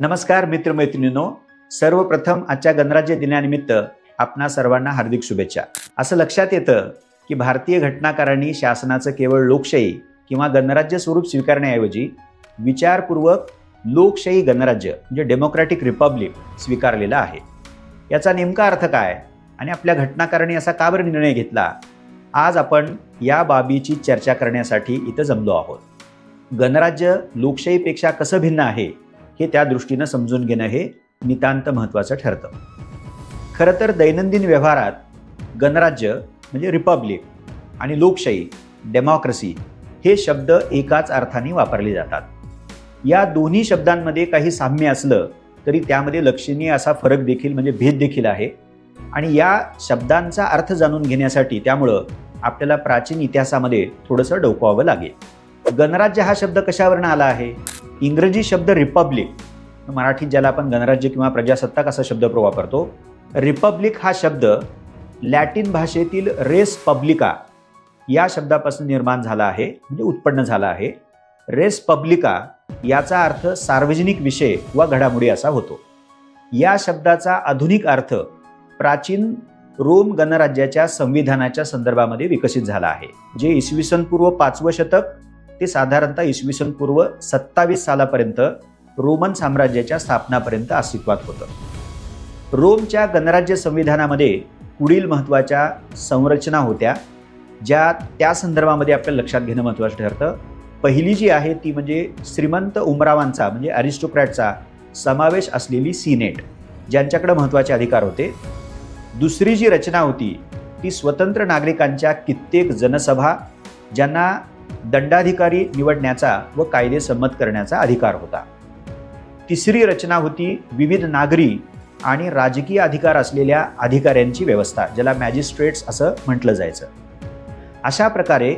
नमस्कार मित्रमैत्रिणींनो. सर्वप्रथम आजच्या गणराज्य दिनानिमित्त आपणा सर्वांना हार्दिक शुभेच्छा. असं लक्षात येतं की भारतीय घटनाकारांनी शासनाचं केवळ लोकशाही किंवा गणराज्य स्वरूप स्वीकारण्याऐवजी विचारपूर्वक लोकशाही गणराज्य म्हणजे डेमोक्रॅटिक रिपब्लिक स्वीकारलेलं आहे. याचा नेमका अर्थ काय आणि आपल्या घटनाकारांनी असा का बरं निर्णय घेतला? आज आपण या बाबीची चर्चा करण्यासाठी इथं जमलो आहोत. गणराज्य लोकशाहीपेक्षा कसं भिन्न आहे? हे त्या दृष्टीनं समजून घेणं हे नितांत महत्त्वाचं ठरतं. खरं तर दैनंदिन व्यवहारात गणराज्य म्हणजे रिपब्लिक आणि लोकशाही डेमॉक्रसी हे शब्द एकाच अर्थाने वापरले जातात. या दोन्ही शब्दांमध्ये काही साम्य असलं तरी त्यामध्ये लक्षणीय असा फरक देखील म्हणजे भेद देखील आहे. आणि या शब्दांचा अर्थ जाणून घेण्यासाठी त्यामुळं आपल्याला प्राचीन इतिहासामध्ये थोडंसं डोकवावं लागेल. गणराज्य हा शब्द कशावरनं आला आहे? इंग्रजी शब्द रिपब्लिक मराठीत ज्याला आपण गणराज्य किंवा प्रजासत्ताक असा शब्द वापरतो रिपब्लिक हा शब्द लॅटिन भाषेतील रेस पब्लिका या शब्दापासून निर्माण झाला आहे म्हणजे उत्पन्न झाला आहे. रेस पब्लिका याचा अर्थ सार्वजनिक विषय वा घडामोडी असा होतो. या शब्दाचा आधुनिक अर्थ प्राचीन रोम गणराज्याच्या संविधानाच्या संदर्भामध्ये विकसित झाला आहे जे इसवी सन पूर्व पाचवं शतक ते साधारणतः इसवी सन पूर्व सत्तावीस सालापर्यंत रोमन साम्राज्याच्या स्थापनापर्यंत अस्तित्वात होतं. रोमच्या गणराज्य संविधानामध्ये पुढील महत्त्वाच्या संरचना होत्या ज्या त्या संदर्भामध्ये आपल्याला लक्षात घेणं महत्त्वाचं ठरतं. पहिली जी आहे ती म्हणजे श्रीमंत उमरावांचा म्हणजे अरिस्टोक्रॅटचा समावेश असलेली सिनेट ज्यांच्याकडे महत्त्वाचे अधिकार होते. दुसरी जी रचना होती ती स्वतंत्र नागरिकांच्या कित्येक जनसभा ज्यांना दंडाधिकारी निवडण्याचा व कायदे संमत करण्याचा अधिकार होता. तिसरी रचना होती विविध नागरी आणि राजकीय अधिकार असलेल्या अधिकाऱ्यांची व्यवस्था ज्याला मॅजिस्ट्रेट्स असं म्हटलं जायचं. अशा प्रकारे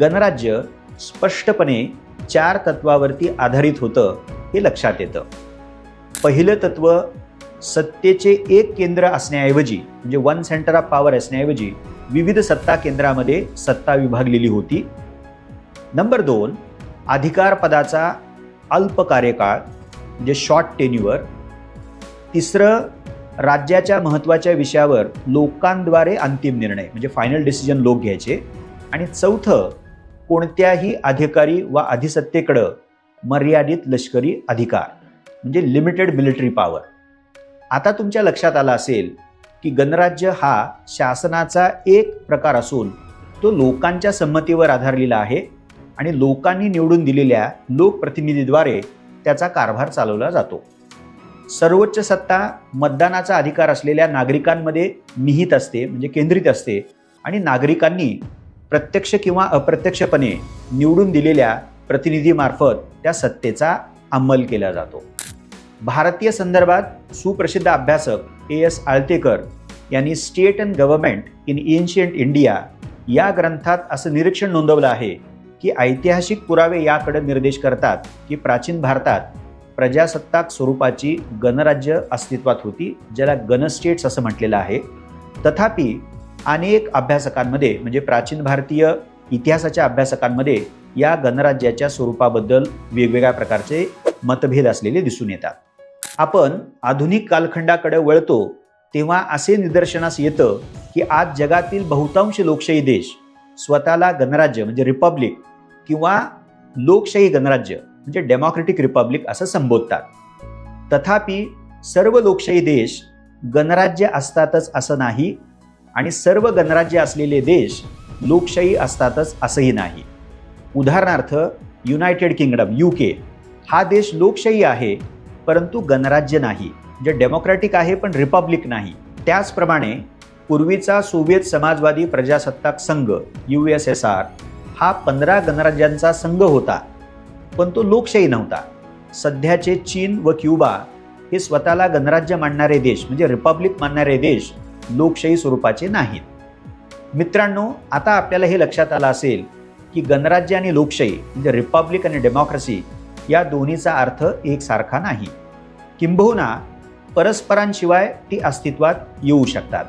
गणराज्य स्पष्टपणे चार तत्वावरती आधारित होतं हे लक्षात येतं. पहिलं तत्व सत्तेचे एक केंद्र असण्याऐवजी म्हणजे वन सेंटर ऑफ पॉवर असण्याऐवजी विविध सत्ता केंद्रामध्ये सत्ता विभागलेली होती. नंबर दोन अधिकारपदाचा अल्प कार्यकाळ म्हणजे शॉर्ट टेन्युअर तिसरं राज्याच्या महत्त्वाच्या विषयावर लोकांद्वारे अंतिम निर्णय म्हणजे फायनल डिसिजन लोक घ्यायचे. आणि चौथं कोणत्याही अधिकारी वा अधिसत्तेकडं मर्यादित लष्करी अधिकार म्हणजे लिमिटेड मिलिटरी पॉवर आता तुमच्या लक्षात आलं असेल की गणराज्य हा शासनाचा एक प्रकार असून तो लोकांच्या संमतीवर आधारलेला आहे. आणि लोकांनी निवडून दिलेल्या लोकप्रतिनिधीद्वारे त्याचा कारभार चालवला जातो. सर्वोच्च सत्ता मतदानाचा अधिकार असलेल्या नागरिकांमध्ये निहित असते म्हणजे केंद्रित असते आणि नागरिकांनी प्रत्यक्ष किंवा अप्रत्यक्षपणे निवडून दिलेल्या प्रतिनिधीमार्फत त्या सत्तेचा अंमल केला जातो. भारतीय संदर्भात सुप्रसिद्ध अभ्यासक ए एस आळतेकर यांनी state and government in ancient India या ग्रंथात असं निरीक्षण नोंदवलं आहे की ऐतिहासिक पुरावे याकडे निर्देश करतात की प्राचीन भारतात प्रजासत्ताक स्वरूपाची गणराज्य अस्तित्वात होती ज्याला गणस्टेट्स असं म्हटलेलं आहे. तथापि अनेक अभ्यासकांमध्ये म्हणजे प्राचीन भारतीय इतिहासाच्या अभ्यासकांमध्ये या गणराज्याच्या स्वरूपाबद्दल वेगवेगळ्या प्रकारचे मतभेद असलेले दिसून येतात. आपण आधुनिक कालखंडाकडे वळतो तेव्हा असे निदर्शनास येतं की आज जगातील बहुतांश लोकशाही देश स्वतःला गणराज्य म्हणजे रिपब्लिक किंवा लोकशाही गणराज्य म्हणजे डेमोक्रेटिक रिपब्लिक असं संबोधतात. तथापि सर्व लोकशाही देश गणराज्य असतातच असं नाही आणि सर्व गणराज्य असलेले देश लोकशाही असतातच असंही नाही. उदाहरणार्थ युनायटेड किंगडम यू के हा देश लोकशाही आहे परंतु गणराज्य नाही. म्हणजे जे डेमोक्रॅटिक आहे पण रिपब्लिक नाही. त्याचप्रमाणे पूर्वीचा सोव्हिएत समाजवादी प्रजासत्ताक संघ यू एस एस आर हा पंधरा गणराज्यांचा संघ होता. पण तो लोकशाही नव्हता. सध्याचे चीन व क्युबा हे स्वतःला गणराज्य मानणारे देश म्हणजे रिपब्लिक मानणारे देश लोकशाही स्वरूपाचे नाहीत. मित्रांनो आता आपल्याला हे लक्षात आलं असेल की गणराज्य आणि लोकशाही म्हणजे रिपब्लिक आणि डेमोक्रेसी या दोन्हीचा अर्थ एकसारखा नाही. किंबहुना परस्परांशिवाय ती अस्तित्वात येऊ शकतात.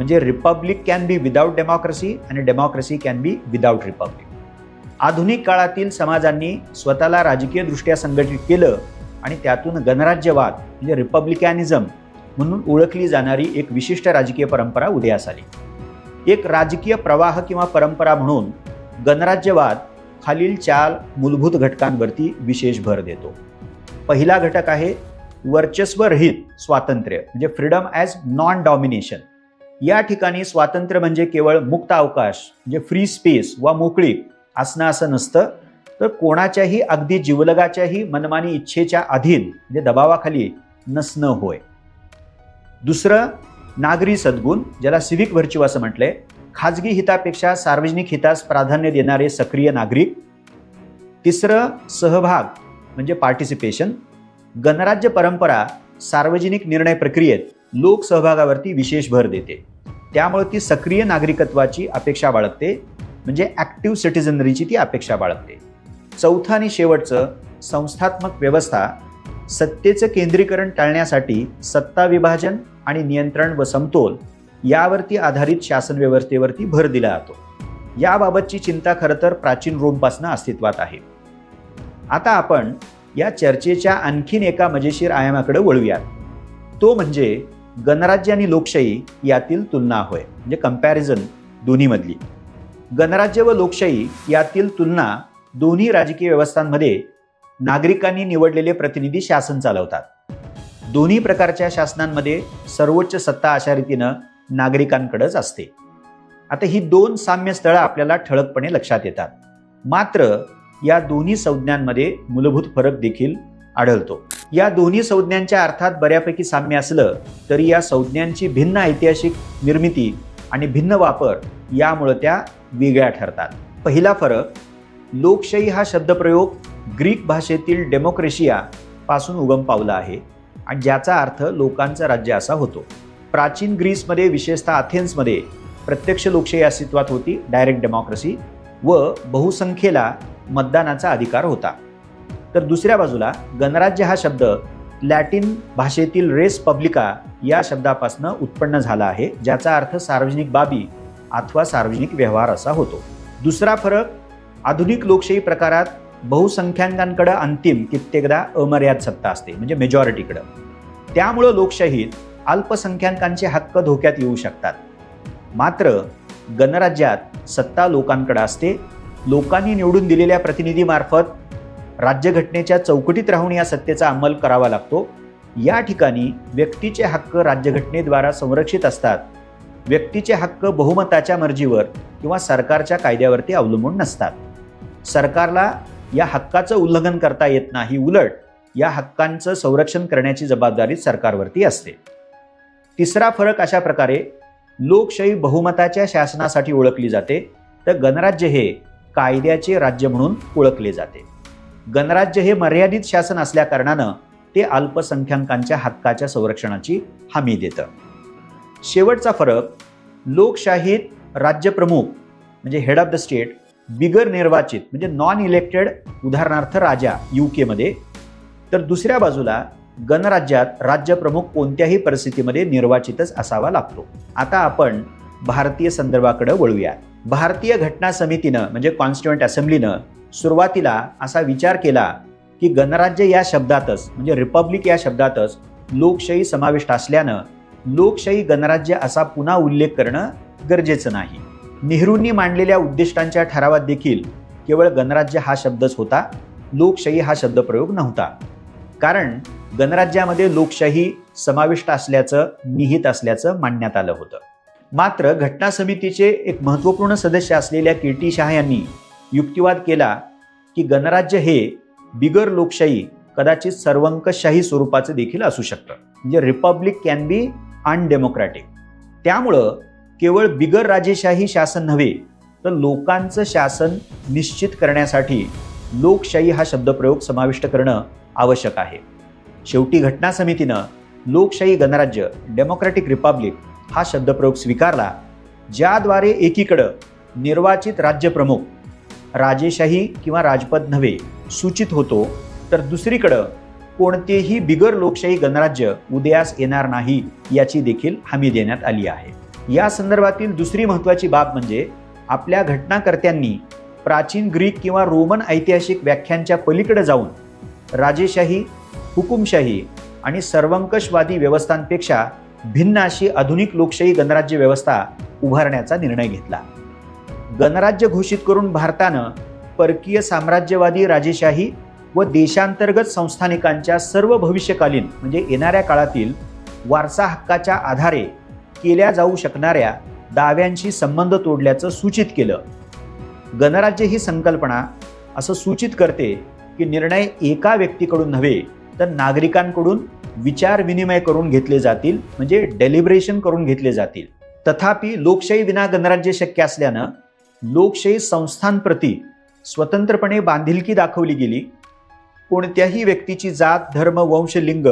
म्हणजे republic can be without democracy आणि democracy can be without republic. आधुनिक काळातील समाजांनी स्वतःला राजकीयदृष्ट्या संघटित केलं आणि त्यातून गणराज्यवाद म्हणजे रिपब्लिकॅनिझम म्हणून ओळखली जाणारी एक विशिष्ट राजकीय परंपरा उदयास आली. एक राजकीय प्रवाह किंवा परंपरा म्हणून गणराज्यवाद खालील चार मूलभूत घटकांवरती विशेष भर देतो. पहिला घटक आहे वर्चस्वरहित स्वातंत्र्य म्हणजे फ्रीडम ॲज नॉन डॉमिनेशन. या ठिकाणी स्वातंत्र्य म्हणजे केवळ मुक्त अवकाश म्हणजे फ्री स्पेस वा मोकळी असणं असं नसतं. तर कोणाच्याही अगदी जीवलगाच्याही मनमानी इच्छेच्या अधीन म्हणजे दबावाखाली नसणं होय. दुसरं नागरी सद्गुण ज्याला सिव्हिक व्हर्च्यू असं म्हटलंय. खाजगी हितापेक्षा सार्वजनिक हितास प्राधान्य देणारे सक्रिय नागरिक. तिसरं सहभाग म्हणजे पार्टिसिपेशन गणराज्य परंपरा सार्वजनिक निर्णय प्रक्रियेत लोकसहभागावरती विशेष भर देते. त्यामुळे ती सक्रिय नागरिकत्वाची अपेक्षा बाळगते म्हणजे ॲक्टिव्ह सिटिझनरीची ती अपेक्षा बाळगते. चौथं आणि शेवटचं संस्थात्मक व्यवस्था सत्तेचं केंद्रीकरण टाळण्यासाठी सत्ता विभाजन आणि नियंत्रण व समतोल यावरती आधारित शासन व्यवस्थेवरती भर दिला जातो. याबाबतची चिंता खरं तर प्राचीन रोमपासून अस्तित्वात आहे. आता आपण या चर्चेच्या आणखीन एका मजेशीर आयामाकडे वळूयात. तो म्हणजे गणराज्य आणि लोकशाही यातील तुलना होय. म्हणजे कंपॅरिझन दोन्हीमधली. गणराज्य व लोकशाही यातील तुलना दोन्ही राजकीय व्यवस्थांमध्ये नागरिकांनी निवडलेले प्रतिनिधी शासन चालवतात. दोन्ही प्रकारच्या शासनांमध्ये सर्वोच्च सत्ता अशा रीतीनं नागरिकांकडेच असते. आता ही दोन साम्य स्थळं आपल्याला ठळकपणे लक्षात येतात. मात्र या दोन्ही संज्ञांमध्ये मूलभूत फरक देखील आढळतो. या दोन्ही संज्ञांच्या अर्थात बऱ्यापैकी साम्य असलं तरी या संज्ञांची भिन्न ऐतिहासिक निर्मिती आणि भिन्न वापर यामुळं त्या वेगळ्या ठरतात. पहिला फरक लोकशाही हा शब्दप्रयोग ग्रीक भाषेतील डेमोक्रेशिया पासून उगम पावला आहे आणि ज्याचा अर्थ लोकांचं राज्य असा होतो. प्राचीन ग्रीसमध्ये विशेषतः अथेन्समध्ये प्रत्यक्ष लोकशाही अस्तित्वात होती डायरेक्ट डेमोक्रेसी व बहुसंख्येला मतदानाचा अधिकार होता. तर दुसऱ्या बाजूला गणराज्य हा शब्द लॅटिन भाषेतील रेस पब्लिका या शब्दापासून उत्पन्न झाला आहे ज्याचा अर्थ सार्वजनिक बाबी अथवा सार्वजनिक व्यवहार असा होतो. दुसरा फरक आधुनिक लोकशाही प्रकारात बहुसंख्यांकांकडं अंतिम कित्येकदा अमर्याद सत्ता असते म्हणजे मेजॉरिटीकडं त्यामुळं लोकशाहीत अल्पसंख्याकांचे हक्क धोक्यात येऊ शकतात. मात्र गणराज्यात सत्ता लोकांकडे असते. लोकांनी निवडून दिलेल्या प्रतिनिधीमार्फत राज्यघटनेच्या चौकटीत राहून या सत्तेचा अंमल करावा लागतो. या ठिकाणी व्यक्तीचे हक्क राज्यघटनेद्वारा संरक्षित असतात. व्यक्तीचे हक्क बहुमताच्या मर्जीवर किंवा सरकारच्या कायद्यावरती अवलंबून नसतात. सरकारला या हक्काचं उल्लंघन करता येत नाही उलट या हक्कांचं संरक्षण करण्याची जबाबदारी सरकारवरती असते. तिसरा फरक अशा प्रकारे लोकशाही बहुमताच्या शासनासाठी ओळखली जाते तर गणराज्य हे कायद्याचे राज्य म्हणून ओळखले जाते. गणराज्य हे मर्यादित शासन असल्याकारणानं ते अल्पसंख्याकांच्या हक्काच्या संरक्षणाची हमी देतं. शेवटचा फरक लोकशाहीत राज्यप्रमुख म्हणजे हेड ऑफ द स्टेट बिगर निर्वाचित म्हणजे नॉन इलेक्टेड उदाहरणार्थ राजा यू केमध्ये तर दुसऱ्या बाजूला गणराज्यात राज्यप्रमुख कोणत्याही परिस्थितीमध्ये निर्वाचितच असावा लागतो. आता आपण भारतीय संदर्भाकडे वळूया भारतीय घटना समितीनं म्हणजे कॉन्स्टिट्युएंट असेंब्लीनं सुरुवातीला असा विचार केला की गणराज्य या शब्दातच म्हणजे रिपब्लिक या शब्दातच लोकशाही समाविष्ट असल्यानं लोकशाही गणराज्य असा पुन्हा उल्लेख करणं गरजेचं नाही. नेहरूंनी मांडलेल्या उद्दिष्टांच्या ठरावात देखील केवळ गणराज्य हा शब्दच होता लोकशाही हा शब्दप्रयोग नव्हता. कारण गणराज्यामध्ये लोकशाही समाविष्ट असल्याचं निहित असल्याचं मांडण्यात आलं होतं. मात्र घटना समितीचे एक महत्त्वपूर्ण सदस्य असलेल्या कीर्ती शहा यांनी युक्तिवाद केला की गणराज्य हे बिगर लोकशाही कदाचित सर्वंकशाही स्वरूपाचं देखील असू शकतं. म्हणजे रिपब्लिक कॅन बी अनडेमोक्रॅटिक. त्यामुळं केवळ बिगर राजेशाही शासन नव्हे तर लोकांचं शासन निश्चित करण्यासाठी लोकशाही हा शब्दप्रयोग समाविष्ट करणं आवश्यक आहे. शेवटी घटना समितीनं लोकशाही गणराज्य डेमोक्रॅटिक रिपब्लिक हा शब्दप्रयोग स्वीकारला ज्याद्वारे एकीकडं निर्वाचित राज्यप्रमुख राजेशाही किंवा राजपद नव्हे सूचित होतो तर दुसरीकडं कोणतेही बिगर लोकशाही गणराज्य उदयास येणार नाही याची देखील हमी देण्यात आली आहे. या संदर्भातील दुसरी महत्त्वाची बाब म्हणजे आपल्या घटनाकर्त्यांनी प्राचीन ग्रीक किंवा रोमन ऐतिहासिक व्याख्यांच्या पलीकडे जाऊन राजेशाही हुकुमशाही आणि सर्वंकषवादी व्यवस्थांपेक्षा भिन्न अशी आधुनिक लोकशाही गणराज्य व्यवस्था उभारण्याचा निर्णय घेतला. गणराज्य घोषित करून भारतानं परकीय साम्राज्यवादी राजेशाही व देशांतर्गत संस्थानिकांच्या सर्व भविष्यकालीन म्हणजे येणाऱ्या काळातील वारसा हक्काच्या आधारे केल्या जाऊ शकणाऱ्या दाव्यांशी संबंध तोडल्याचं सूचित केलं. गणराज्य ही संकल्पना असं सूचित करते की निर्णय एका व्यक्तीकडून नव्हे तर नागरिकांकडून विचार विनिमय करून घेतले जातील म्हणजे डेलिब्रेशन करून घेतले जातील. तथापि लोकशाही विना गणराज्य शक्य असल्यानं लोकशाही संस्थांप्रती स्वतंत्रपणे बांधिलकी दाखवली गेली. कोणत्याही व्यक्तीची जात धर्म वंश लिंग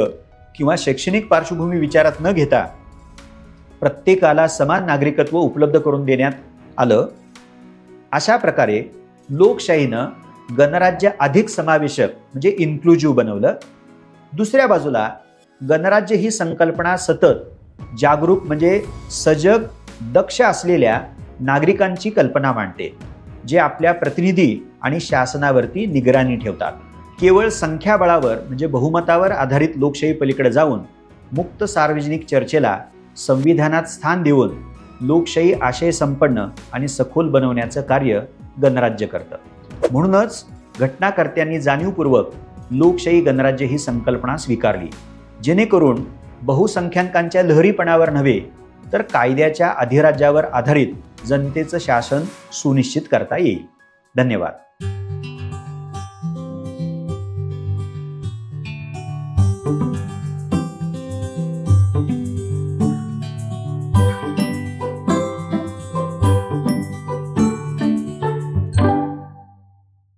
किंवा शैक्षणिक पार्श्वभूमी विचारात न घेता प्रत्येकाला समान नागरिकत्व उपलब्ध करून देण्यात आलं. अशा प्रकारे लोकशाहीनं गणराज्य अधिक समावेशक म्हणजे इन्क्लुझिव्ह बनवलं. दुसऱ्या बाजूला गणराज्य ही संकल्पना सतत जागरूक म्हणजे सजग दक्ष असलेल्या नागरिकांची कल्पना मांडते जे आपल्या प्रतिनिधी आणि शासनावरती निगराणी ठेवतात. केवळ संख्याबळावर म्हणजे बहुमतावर आधारित लोकशाही पलीकडे जाऊन मुक्त सार्वजनिक चर्चेला संविधानात स्थान देऊन लोकशाही आशय संपन्न आणि सखोल बनवण्याचं कार्य गणराज्य करतं. म्हणूनच घटनाकर्त्यांनी जाणीवपूर्वक लोकशाही गणराज्य ही संकल्पना स्वीकारली. जेणेकरून बहुसंख्याकांच्या लहरीपणावर नव्हे तर कायद्याच्या अधिराज्यावर आधारित जनतेचं शासन सुनिश्चित करता येईल. धन्यवाद.